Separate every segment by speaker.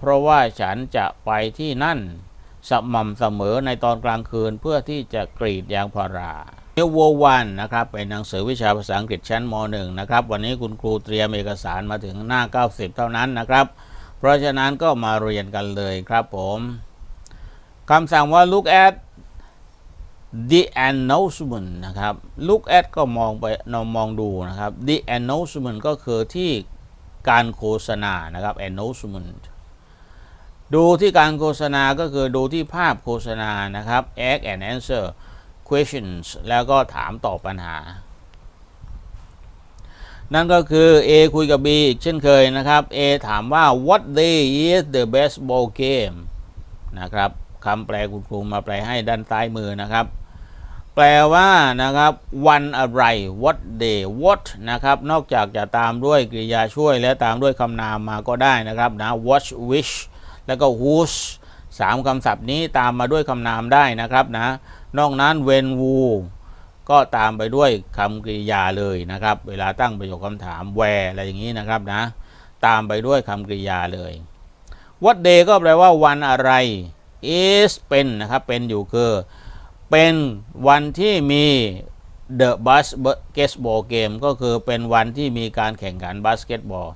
Speaker 1: เพราะว่าฉันจะไปที่นั่นสม่ำเสมอในตอนกลางคืนเพื่อที่จะกรีดยางพารา New World One นะครับเป็นหนังสือวิชาภาษาอังกฤษชั้นม .1 นะครับ วันนี้คุณครูเตรียมเอกสารมาถึงหน้า 90 เท่านั้นนะครับ เพราะฉะนั้นก็มาเรียนกันเลยครับผมคำสั่งว่า look at the announcement นะครับ look at ก็มองไปเรามองดูนะครับ the announcement ก็คือที่การโฆษณานะครับ announcement ดูที่การโฆษณาก็คือดูที่ภาพโฆษณานะครับ ask and answer questions แล้วก็ถามตอบปัญหา นั่นก็คือ A คุยกับ B อีกเช่นเคยนะครับ A ถามว่า what day is the baseball game นะครับคำแปลคุณครูมาแปลให้ด้านซ้ายมือนะครับ แปลว่านะครับวันอะไร what day what นะครับ นอกจากจะตามด้วยกริยาช่วยและตามด้วยคำนามมาก็ได้นะครับนะ watch wish แล้วก็ whose สามคำศัพท์นี้ตามมาด้วยคำนามได้นะครับนะ นอกนั้น when who ก็ตามไปด้วยคำกริยาเลยนะครับ เวลาตั้งประโยคคำถาม where อะไรอย่างนี้นะครับนะ ตามไปด้วยคำกริยาเลย what day ก็แปลว่าวันอะไร is เป็นนะครับเป็นอยู่คือเป็นวันที่มี the basketball game ก็คือเป็นวันที่มีการแข่งขันบาสเกตบอล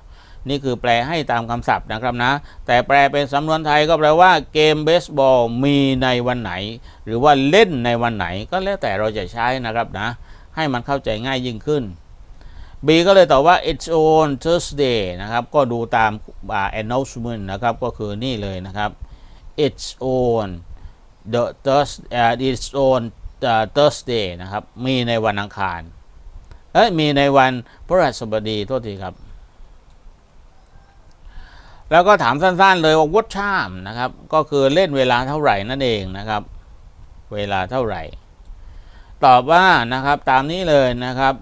Speaker 1: นี่คือแปลให้ตามคำศัพท์นะครับนะ แต่แปลเป็นสำนวนไทยก็แปลว่าเกมเบสบอลมีในวันไหน หรือว่าเล่นในวันไหนก็แล้วแต่เราจะใช้นะครับนะ ให้มันเข้าใจง่ายยิ่งขึ้น B ก็เลยตอบว่า it's on Thursday นะครับ ก็ดูตาม announcement นะครับ ก็คือนี่เลยนะครับ it's on the Thursday uh, it's on uh, Thursday นะครับ มีในวันอังคาร เอ้ย มีในวันพฤหัสบดี โทษทีครับ แล้วก็ถามสั้นๆ เลยว่า what time นะครับ ก็คือเล่นเวลาเท่าไหร่นั่นเองนะครับ เวลาเท่าไหร่ ตอบว่านะครับตามนี้เลยนะครับ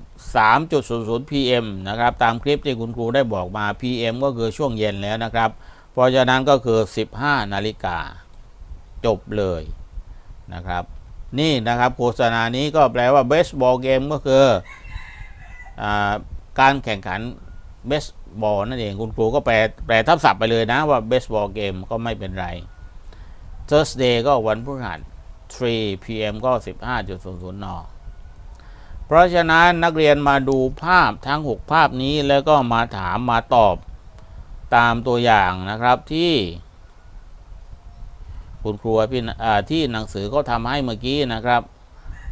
Speaker 1: 3.00 PM นะครับ ตามคลิปที่คุณครูได้บอกมา PM ก็คือช่วงเย็นแล้วนะครับ เพราะฉะนั้นก็คือ 15 นาฬิกา จบเลยนะครับ นี่นะครับโฆษณานี้ก็แปลว่าเบสบอลเกมก็คืออการแข่งขันเบส บอลนั่นเองคุณครูก็แปลแปลทับศัพท์ไปเลยนะว่าเบสบอลเกมก็ไม่เป็นไร Thursday ก็วันพฤหัส 3 PM ก็ 15.00นเพราะฉะนั้นนักเรียนมาดูภาพทั้ง 6 ภาพนี้แล้วก็มาถามมาตอบตามตัวอย่างนะครับที่ คุณครูพี่ที่หนังสือก็ทำให้เมื่อกี้นะครับ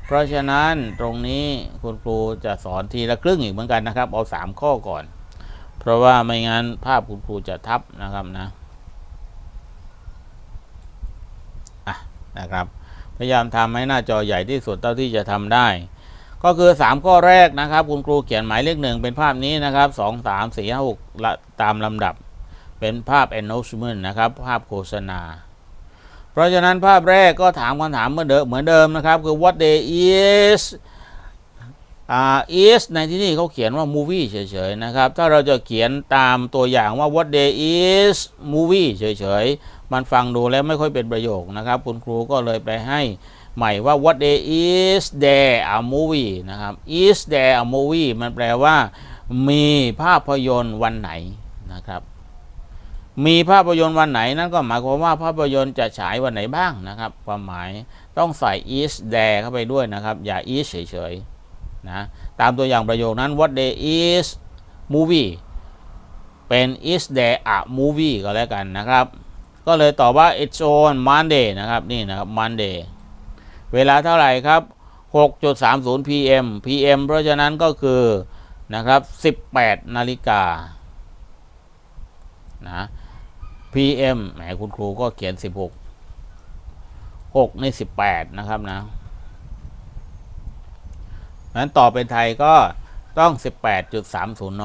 Speaker 1: เพราะฉะนั้นตรงนี้คุณครูจะสอนทีละครึ่งอีกเหมือนกันนะครับ เอา 3 ข้อก่อน เพราะว่าไม่งั้นภาพคุณครูจะทับนะครับนะอะนะครับ พยายามทำให้หน้าจอใหญ่ที่สุดเท่าที่จะทำได้ ก็คือ 3 ข้อแรกนะครับ คุณครูเขียนหมายเลขหนึ่งเป็นภาพนี้นะครับ2 3 4 5 6ละตามลำดับ เป็นภาพ announcement นะครับ ภาพโฆษณาเพราะฉะนั้นภาพแรกก็ถามคำถามเหมือนเดิมเหมือนเดิมนะครับ คือ what day is is ในที่นี่เขาเขียนว่า movie เฉยๆนะครับ ถ้าเราจะเขียนตามตัวอย่างว่า what day is movie เฉยๆ มันฟังดูแล้วไม่ค่อยเป็นประโยคนะครับ คุณครูก็เลยไปให้ใหม่ว่า what day is there a movie นะครับ is there a movie มันแปลว่า มีภาพยนตร์วันไหนนะครับมีภาพยนตร์วันไหนนั่นก็หมายความว่าภาพยนตร์จะฉายวันไหนบ้างนะครับ ความหมายต้องใส่ is there เข้าไปด้วยนะครับ อย่า is เฉยๆ นะตามตัวอย่างประโยคนั้น what day is movie เป็น is there a movie ก็แล้วกันนะครับ ก็เลยตอบว่า it's on Monday นะครับนี่นะครับ Monday เวลาเท่าไหร่ครับ 6.30 PM PM เพราะฉะนั้นก็คือนะครับ 18 นาฬิกานะ PM แหมคุณครูก็เขียน 16 6 ใน 18 นะครับนะ นั้นต่อเป็นไทยก็ต้อง 18.30 น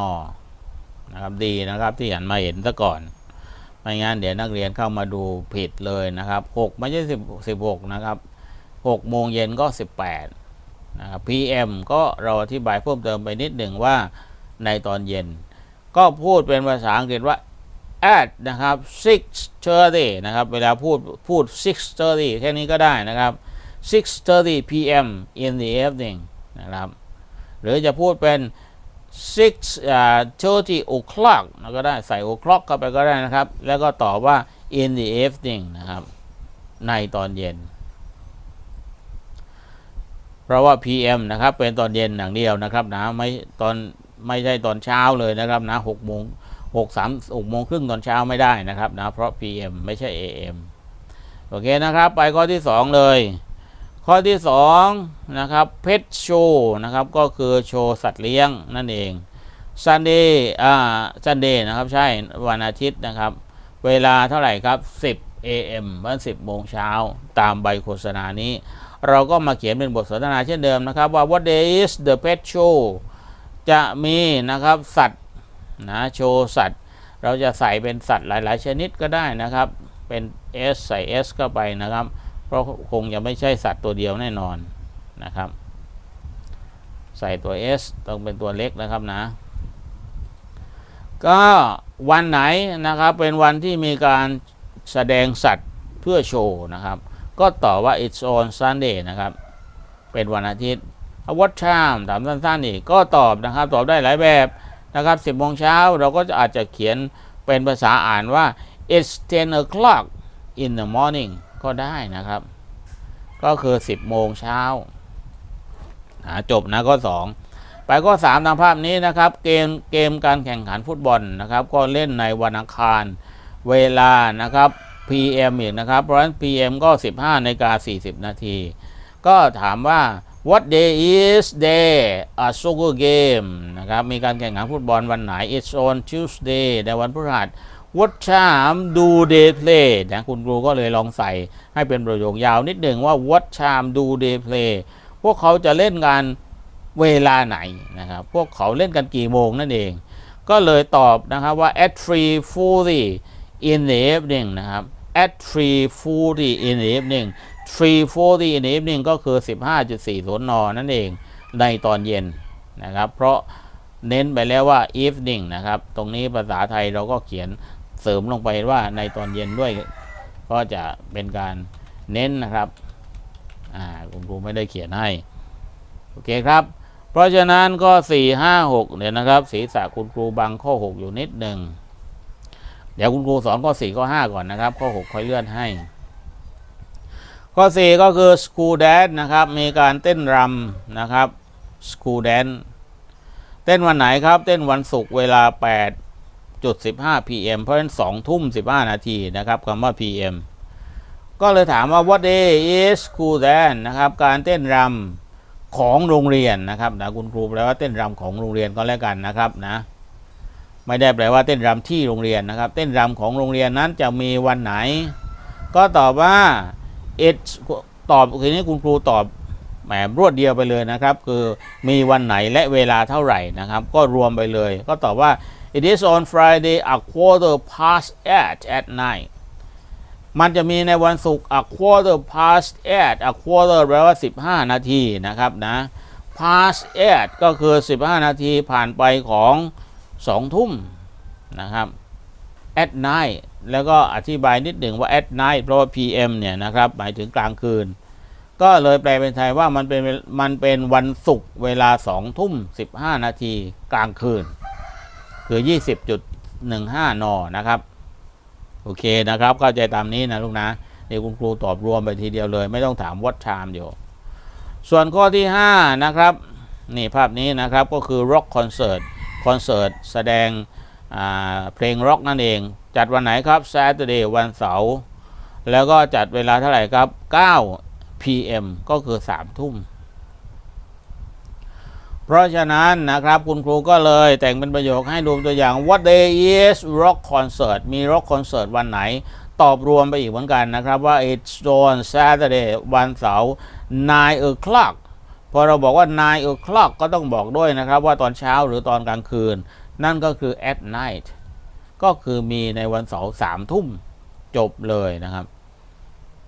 Speaker 1: นะครับ ดีนะครับที่หันมาเห็นซะก่อน ไม่งั้นเดี๋ยวนักเรียนเข้ามาดูผิดเลยนะครับ 6 ไม่ใช่10 16 นะครับ6โมงเย็นก็ 18 นะครับ PM ก็เราอธิบายเพิ่มเติมไปนิดหนึ่งว่าในตอนเย็น ก็พูดเป็นภาษาอังกฤษว่า at นะครับ6:30นะครับ เวลาพูดพูด6:30แค่นี้ก็ได้นะครับ6:30 p.m. in the evening นะครับ หรือจะพูดเป็น6 uh, 30 o'clock ก็ได้ใส่ o'clock เข้าไปก็ได้นะครับ แล้วก็ตอบว่า in the evening นะครับ ในตอนเย็น เพราะว่า PM นะครับ เป็นตอนเย็นอย่างเดียวนะครับนะไม่ตอนไม่ใช่ตอนเช้าเลยนะครับนะหกโมงหกสามหกโมงครึ่งตอนเช้าไม่ได้นะครับนะเพราะ PM ไม่ใช่ AM โอเคนะครับ ไปข้อที่สองเลย ข้อที่สองนะครับเพชโชนะครับก็คือโชว์สัตว์เลี้ยงนั่นเอง Sunday อ่า Sunday นะครับใช่วันอาทิตย์นะครับ เวลาเท่าไหร่ครับ 10 AM วัน10โมงเช้าตามใบโฆษณานี้ เราก็มาเขียนเป็นบทสนทนาเช่นเดิมนะครับว่า what day is the pet show จะมีนะครับสัตว์นะโชว์สัตว์ เราจะใส่เป็นสัตว์หลาย ๆ ชนิดก็ได้นะครับ เป็น S ใส่ S เข้าไปนะครับ เพราะคงจะไม่ใช่สัตว์ตัวเดียวแน่นอนนะครับ ใส่ตัว S ต้องเป็นตัวเล็กนะครับนะ ก็วันไหนนะครับเป็นวันที่มีการแสดงสัตว์เพื่อโชว์นะครับ ก็ตอบว่า it's on Sunday นะครับ เป็นวันอาทิตย์ what time ถามสั้นๆอีกก็ตอบนะครับ ตอบได้หลายแบบนะครับ10โมงเช้าเราก็อาจจะเขียนเป็นภาษาอ่านว่า it's 10 o'clock in the morning ก็ได้นะครับ ก็คือ 10 โมงเช้าจบนะข้อ 2 ไปข้อ 3 ตามภาพนี้นะครับ เกมเกมการแข่งขันฟุตบอลนะครับ ก็เล่นในวันอังคารเวลานะครับ PM อีกนะครับ เพราะฉะนั้น PM ก็ 15นาฬิกา40 นาที ก็ถามว่า what day is there a soccer game นะครับ มีการแข่งขันฟุตบอลวันไหน it's on Tuesday ในวันพฤหัส what time do they play นะคุณครูก็เลยลองใส่ให้เป็นประโยคยาวนิดหนึ่งว่า what time do they play พวกเขาจะเล่นกันเวลาไหนนะครับ พวกเขาเล่นกันกี่โมงนั่นเอง ก็เลยตอบนะครับว่า at 3:40 in the evening นะครับ at 3:40 in the evening 3:40 in the evening ก็คือ 15.4นนั่นเองในตอนเย็นนะครับ เพราะเน้นไปแล้วว่า evening นะครับ ตรงนี้ภาษาไทยเราก็เขียน เสริมลงไปว่าในตอนเย็นด้วย ก็จะเป็นการเน้นนะครับอ่าคุณครูไม่ได้เขียนให้ โอเคครับ เพราะฉะนั้นก็ 4 5 6เนี่ยนะครับ ศีรษะคุณครูบังข้อ 6 อยู่นิดหนึ่งเดี๋ยวคุณครูสอนข้อ 4 ข้อ 5 ก่อนนะครับ ข้อ 6 ค่อยเลื่อนให้ ข้อ 4 ก็คือ school dance นะครับ มีการเต้นรำนะครับ school dance เต้นวันไหนครับ เต้นวันศุกร์เวลา 8.15 pm เพราะฉะนั้น2ทุ่ม 15 นาทีนะครับคำว่า pm ก็เลยถามว่า what day is school dance นะครับ การเต้นรำของโรงเรียนนะครับนะคุณครูแปลว่าเต้นรำของโรงเรียนก็แล้วกันนะครับนะไม่ได้แปลว่าเต้นรำที่โรงเรียนนะครับ เต้นรำของโรงเรียนนั้นจะมีวันไหน ก็ตอบว่า it ตอบทีนี้คุณครูตอบแหมรวดเดียวไปเลยนะครับ คือมีวันไหนและเวลาเท่าไหร่นะครับ ก็รวมไปเลย ก็ตอบว่า it is on Friday a quarter past eight at night มันจะมีในวันศุกร์ a quarter past eight a quarter แปลว่า 15 นาทีนะครับนะ past eight ก็คือ 15 นาทีผ่านไปของ 2 ทุ่มนะครับ at night แล้วก็อธิบายนิดหนึ่งว่า at night เพราะว่า PM เนี่ยนะครับหมายถึงกลางคืน ก็เลยแปลเป็นไทยว่ามันเป็นมันเป็นวันศุกร์เวลา 2 ทุ่ม 15 นาทีกลางคืน คือ 20.15นนะครับ โอเคนะครับ เข้าใจตามนี้นะลูกนะเดี๋ยวคุณครูตอบรวมไปทีเดียวเลย ไม่ต้องถาม what time อยู่ ส่วนข้อที่ 5 นะครับ นี่ภาพนี้นะครับก็คือ rock concert คอนเสิร์ตแสดงเพลงร็อกนั่นเอง จัดวันไหนครับ Saturday วันเสาร์แล้วก็จัดเวลาเท่าไหร่ครับ 9 PM ก็คือ 3 ทุ่ม เพราะฉะนั้นนะครับคุณครูก็เลยแต่งเป็นประโยคให้ดูตัวอย่าง What day is rock concert มี rock concert วันไหน ตอบรวมไปอีกเหมือนกันนะครับว่า it's on Saturday วันเสาร์9 o'clock พอเราบอกว่า 9 o'clock ก็ต้องบอกด้วยนะครับว่าตอนเช้าหรือตอนกลางคืน นั่นก็คือ at night ก็คือมีในวันเสาร์สามทุ่มจบเลยนะครับ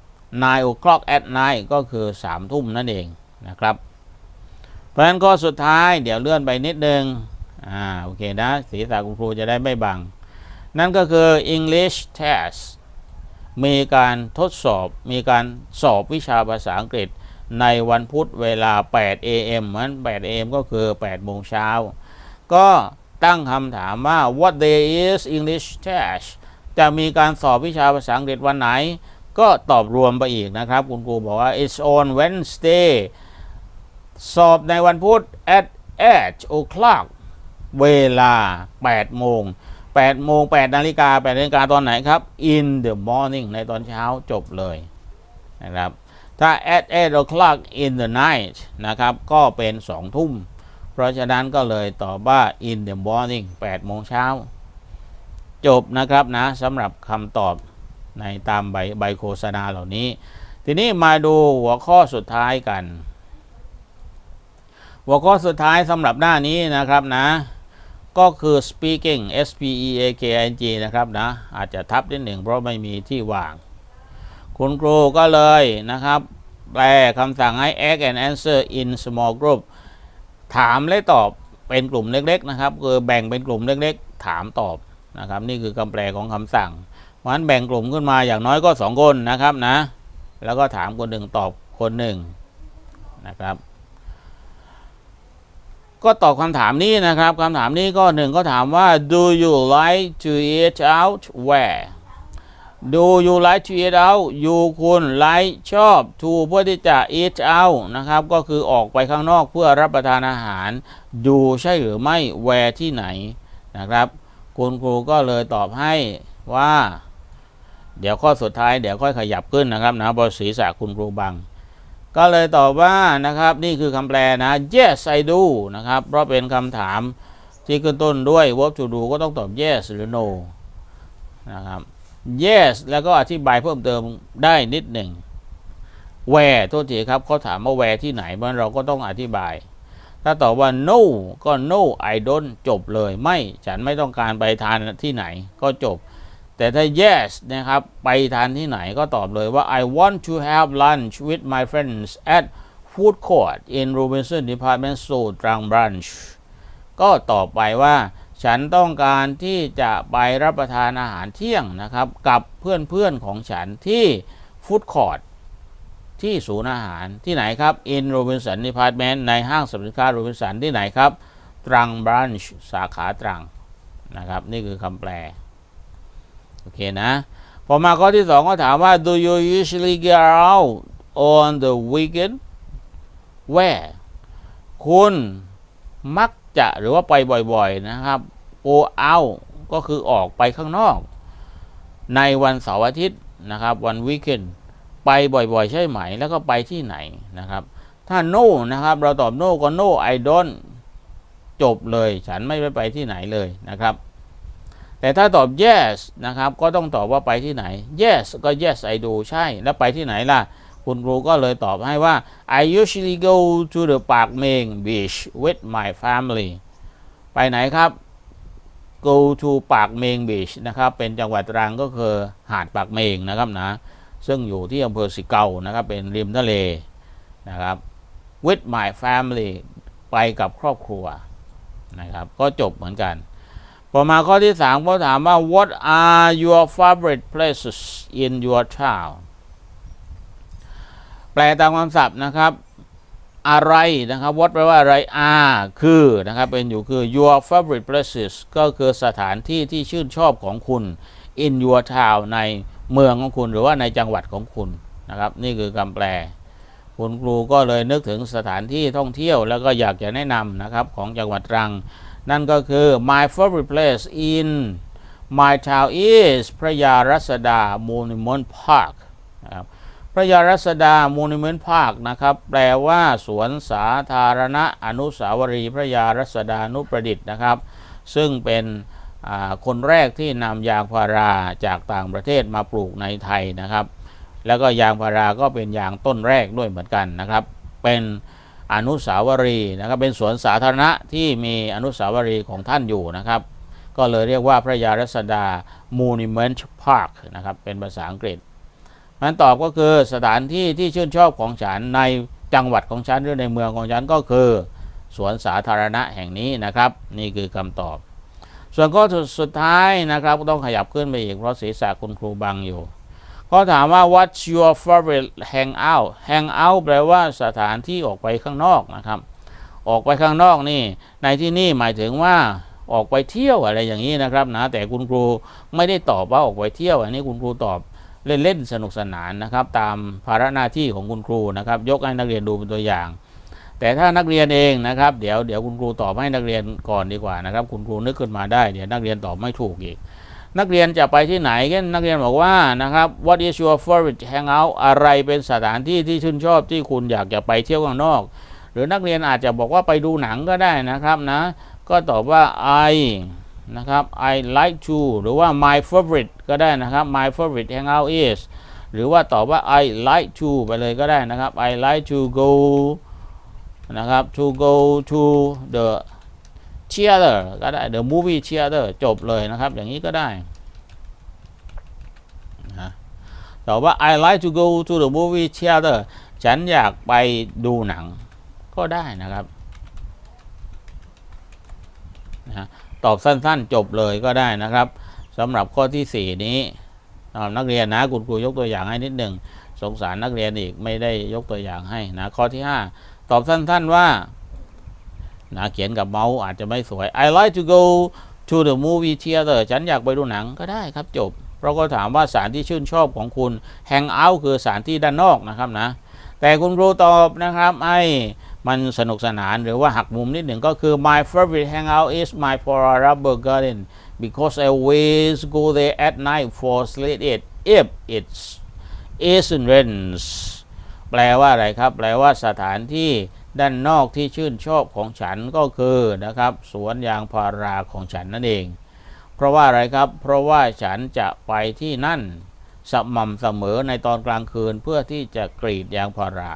Speaker 1: 9 o'clock at night ก็คือสามทุ่มนั่นเองนะครับ ราะฉะนั้นข้อสุดท้ายเดี๋ยวเลื่อนไปนิดนึงอ่าโอเคนะศีรษะคุณครูจะได้ไม่บัง นั่นก็คือ English test มีการทดสอบมีการสอบวิชาภาษาอังกฤษในวันพุธเวลา 8 a.m. เหมือน8 a.m. ก็คือ 8 โมงเช้า ก็ตั้งคำถามว่า what day is English test จะมีการสอบวิชาภาษาอังกฤษวันไหน ก็ตอบรวมไปอีกนะครับ คุณครูบอกว่า it's on Wednesday สอบในวันพุธ at 8 o'clock เวลา 8 โมง 8 โมง 8 นาฬิกา 8 นาฬิกาตอนไหนครับ in the morning ในตอนเช้าจบเลยนะครับ ถ้า at 8 o'clock in the night นะครับ ก็เป็น 2 ทุ่ม เพราะฉะนั้นก็เลยตอบว่า in the morning 8 โมงเช้า จบนะครับนะสำหรับคำตอบในตามใบใบโฆษณาเหล่านี้ ทีนี้มาดูหัวข้อสุดท้ายกัน หัวข้อสุดท้ายสำหรับหน้านี้นะครับนะ ก็คือ speaking S P E A K I N G นะครับนะ อาจจะทับนิดหนึ่งเพราะไม่มีที่วาง คุณครูก็เลยนะครับ แปลคำสั่งให้ ask and answer in small group ถามและตอบเป็นกลุ่มเล็กๆนะครับ คือแบ่งเป็นกลุ่มเล็กๆ ถามตอบนะครับ นี่คือคำแปลของคำสั่งเพราะฉะนั้นแบ่งกลุ่มขึ้นมาอย่างน้อยก็สองคนนะครับนะ แล้วก็ถามคนหนึ่งตอบคนหนึ่งนะครับ ก็ตอบคำถามนี้นะครับคำถามนี้ก็หนึ่งก็ถามว่า do you like to eat out where do you like to eat out you คุณ like ชอบ to เพื่อที่จะ eat out นะครับ ก็คือออกไปข้างนอกเพื่อรับประทานอาหาร do ใช่หรือไม่ where ที่ไหนนะครับ คุณครูก็เลยตอบให้ว่า เดี๋ยวข้อสุดท้ายเดี๋ยวค่อยขยับขึ้นนะครับนะบนศีรษะคุณครูบัง ก็เลยตอบว่านะครับนี่คือคำแปลนะ yes I do นะครับ เพราะเป็นคำถามที่ขึ้นต้นด้วย verb to do ก็ต้องตอบ yes หรือ no นะครับ yes แล้วก็อธิบายเพิ่มเติมได้นิดหนึ่ง where โทษทีครับเขาถามว่า where ที่ไหนเมันเราก็ต้องอธิบาย ถ้าตอบว่า no ก็ no I don't จบเลยไม่ฉันไม่ต้องการไปทานที่ไหนก็จบ แต่ถ้า yes นะครับ ไปทานที่ไหนก็ตอบเลยว่า I want to have lunch with my friends at food court in Robinson Department Store ตรัง branch ก็ตอบไปว่า ฉันต้องการที่จะไปรับประทานอาหารเที่ยงนะครับ กับเพื่อนๆของฉันที่ food court ที่ศูนย์อาหารที่ไหนครับ in Robinson Department ในห้างสรรพสินค้า Robinson ที่ไหนครับ ตรัง branch สาขาตรังนะครับ นี่คือคำแปล อเคนะ พอมาข้อที่สองก็ถามว่า do you usually get out on the weekend where คุณมักจะหรือว่าไปบ่อยๆนะครับ go out ก็คือออกไปข้างนอก ในวันเสาร์อาทิตย์นะครับ วันวีคเอนไปบ่อยๆ ใช่ไหม แล้วก็ไปที่ไหนนะครับ ถ้า no นะครับ เราตอบ no ก็ no I don't จบเลย ฉันไม่ได้ไปที่ไหนเลยนะครับ แต่ถ้าตอบ yes นะครับ ก็ต้องตอบว่าไปที่ไหน yes ก็ yes I do ใช่ แล้วไปที่ไหนล่ะ คุณครูก็เลยตอบให้ว่า I usually go to the Park Meng Beach with my family ไปไหนครับ go to ปากเมง Beach นะครับ เป็นจังหวัดตรังก็คือหาดปากเมงนะครับนะ ซึ่งอยู่ที่อำเภอสิเกานะครับ เป็นริมทะเลนะครับ with my family ไปกับครอบครัวนะครับ ก็จบเหมือนกัน อมาข้อที่สามเขาถามว่า what are your favorite places in your town แปลตามคำศัพท์นะครับ อะไรนะครับ what แปลว่าอะไร are คือนะครับเป็นอยู่คือ your favorite places ก็คือสถานที่ที่ชื่นชอบของคุณ in your town ในเมืองของคุณหรือว่าในจังหวัดของคุณนะครับ นี่คือคำแปล คุณครูก็เลยนึกถึงสถานที่ท่องเที่ยว แล้วก็อยากจะแนะนำนะครับของจังหวัดตรัง นั่นก็คือ my favorite place in my town is พระยารัศดา Monument Park นะครับพระยารัศดา Monument Park นะครับ แปลว่าสวนสาธารณะอนุสาวรีย์พระยารัศดานุประดิษฐ์นะครับ ซึ่งเป็นคนแรกที่นำยางพาราจากต่างประเทศมาปลูกในไทยนะครับ แล้วก็ยางพาราก็เป็นยางต้นแรกด้วยเหมือนกันนะครับ เป็น อนุสาวรีย์นะครับเป็นสวนสาธารณะที่มีอนุสาวรีย์ของท่านอยู่นะครับ ก็เลยเรียกว่าพระยารัศดา Monument Park นะครับเป็นภาษาอังกฤษมันตอบก็คือสถานที่ที่ชื่นชอบของฉันในจังหวัดของฉันหรือในเมืองของฉันก็คือสวนสาธารณะแห่งนี้นะครับ นี่คือคำตอบ ส่วนข้อสุดท้ายนะครับต้องขยับขึ้นไปอีกเพราะศีรษะคุณครูบังอยู่ เขาถามว่า what's your favorite hangout hangout แปลว่าสถานที่ออกไปข้างนอกนะครับ ออกไปข้างนอกนี่ ในที่นี่หมายถึงว่าออกไปเที่ยวอะไรอย่างนี้นะครับนะแต่คุณครูไม่ได้ตอบว่าออกไปเที่ยว อันนี้คุณครูตอบเล่นๆสนุกสนานนะครับ ตามภาระหน้าที่ของคุณครูนะครับ ยกให้นักเรียนดูเป็นตัวอย่าง แต่ถ้านักเรียนเองนะครับ เดี๋ยวเดี๋ยวคุณครูตอบให้นักเรียนก่อนดีกว่านะครับ คุณครูนึกขึ้นมาได้เดี๋ยวนักเรียนตอบไม่ถูกอีก นักเรียนจะไปที่ไหนเช่นนักเรียนบอกว่านะครับ what is your favorite hangout อะไรเป็นสถานที่ที่ชื่นชอบที่คุณอยากจะไปเที่ยวข้างนอก หรือนักเรียนอาจจะบอกว่าไปดูหนังก็ได้นะครับนะ ก็ตอบว่า I นะครับ I like to หรือว่า my favorite ก็ได้นะครับ my favorite hangout is หรือว่าตอบว่า I like to ไปเลยก็ได้นะครับ I like to go นะครับ to go to the theater ก็ได้ the movie theater จบเลยนะครับ อย่างนี้ก็ได้นะตอบว่า I like to go to the movie theater ฉันอยากไปดูหนังก็ได้นะครับนะตอบสั้นๆจบเลยก็ได้นะครับสำหรับข้อที่ 4 นี้สำหรับนักเรียนนะคุณครูยกตัวอย่างให้นิดหนึ่งสงสารนักเรียนอีกไม่ได้ยกตัวอย่างให้นะข้อที่ 5 ตอบสั้นๆว่า นะเขียนกับเมาส์อาจจะไม่สวย I like to go to the movie theater ฉันอยากไปดูหนังก็ได้ครับจบ เราก็ถามว่าสถานที่ชื่นชอบของคุณ hang out คือสถานที่ด้านนอกนะครับนะ แต่คุณครูตอบนะครับไอ้มันสนุกสนานหรือว่าหักมุมนิดหนึ่งก็คือ my favorite hangout is my Flora Rubber Garden because I always go there at night for sleep it if it's isn't rains แปลว่าอะไรครับ แปลว่าสถานที่ ด้านนอกที่ชื่นชอบของฉันก็คือนะครับ สวนยางพาราของฉันนั่นเอง เพราะว่าอะไรครับ เพราะว่าฉันจะไปที่นั่นสม่ำเสมอในตอนกลางคืนเพื่อที่จะกรีดยางพารา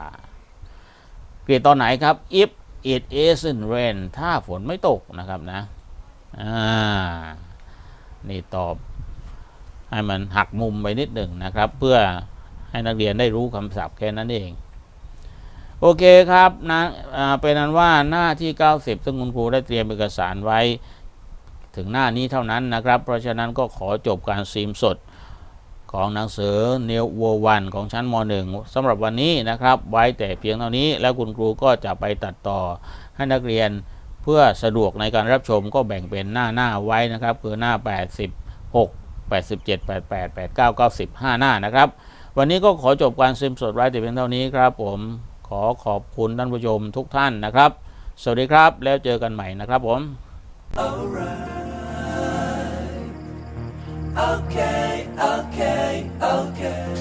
Speaker 1: กรีดตอนไหนครับ if it isn't rain ถ้าฝนไม่ตกนะครับนะอ่านี่ตอบให้มันหักมุมไปนิดหนึ่งนะครับ เพื่อให้นักเรียนได้รู้คำศัพท์แค่นั้นเอง โอเคครับนะเป็นนั้นว่าหน้าที่ 90 ซึ่งคุณครูได้เตรียมเอกสารไว้ ถึงหน้านี้เท่านั้นนะครับ เพราะฉะนั้นก็ขอจบการซีมสดของหนังสือ New World One ของชั้นม .1 สำหรับวันนี้นะครับ ไว้แต่เพียงเท่านี้ แล้วคุณครูก็จะไปตัดต่อให้นักเรียนเพื่อสะดวกในการรับชมก็แบ่งเป็นหน้าหน้าไว้นะครับ คือหน้า 86 87 88 89 90 5หน้านะครับ วันนี้ก็ขอจบการซิมสดไว้แต่เพียงเท่านี้ครับผม อขอบคุณท่านผู้ชมทุกท่านนะครับ สวัสดีครับแล้วเจอกันใหม่นะครับผม
Speaker 2: Okay, okay, okay.